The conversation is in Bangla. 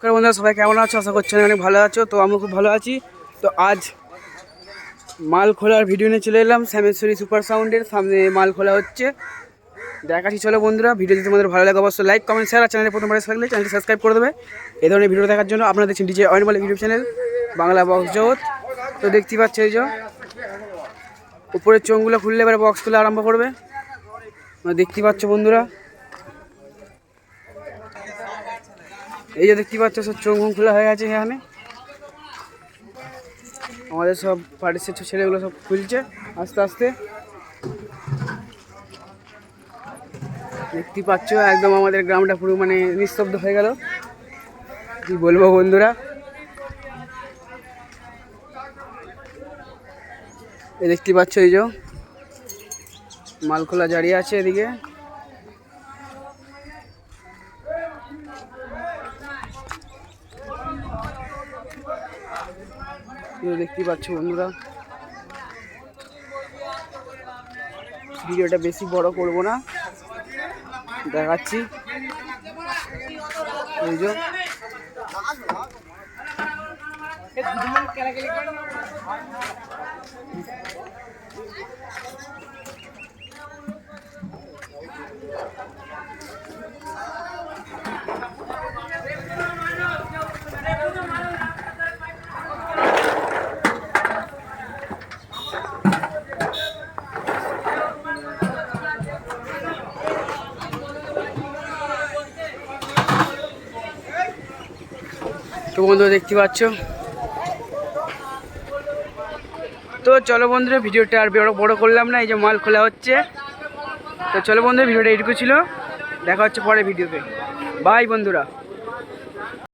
নমস্কার বন্ধুরা, সবাই কেমন আছো? আশা করছি অনেক ভালো আছো। তো আমি খুব ভালো আছি। তো আজ মাল খোলার ভিডিও নিয়ে চলে এলাম। শ্যামেশ্বরী সুপার সাউন্ডের সামনে মাল খোলা হচ্ছে। দেখাচ্ছি, চলো বন্ধুরা। ভিডিও যদি তোমাদের ভালো লাগে, অবশ্যই লাইক কমেন্ট শেয়ার আর চ্যানেলে প্রথমবার থাকলে চ্যানেলটি সাবস্ক্রাইব করে দেবে। এই ধরনের ভিডিও দেখার জন্য আপনারা দেখছেন ডিজে অয়েনমাল ইউটিউব চ্যানেল বাংলা বক্স জগৎ। তো দেখতেই পাচ্ছ এই যে, উপরের চোঙগুলো খুললে এবারে বক্স খুলে আরম্ভ করবে। তোমরা দেখতেই পাচ্ছ বন্ধুরা। এই যে দেখতে পাচ্ছ, সব চোখ মুখ খোলা হয়ে গেছে এখানে। আমাদের সব পার্টিসের ছেলেগুলো সব খুলছে আস্তে আস্তে। দেখতে পাচ্ছ, একদম আমাদের গ্রামটা পুরো মানে নিস্তব্ধ হয়ে গেল। কি বলব বন্ধুরা? এই দেখতে পাচ্ছ, এই যে মাল খোলা জারি আছে এদিকে। দেখতে পাচ্ছ বন্ধুরা। ভিডিওটা বেশি বড় করব না। দেখাচ্ছি। তো বন্ধুরা দেখতে পাচ্ছ? তো চলো বন্ধুরা, ভিডিওটা আর বড় বড় করলাম না, এই যে মাল খোলা হচ্ছে। তো চলো বন্ধুরা, ভিডিওটা এটুকু ছিল। দেখা হচ্ছে পরে ভিডিওতে। বাই বন্ধুরা।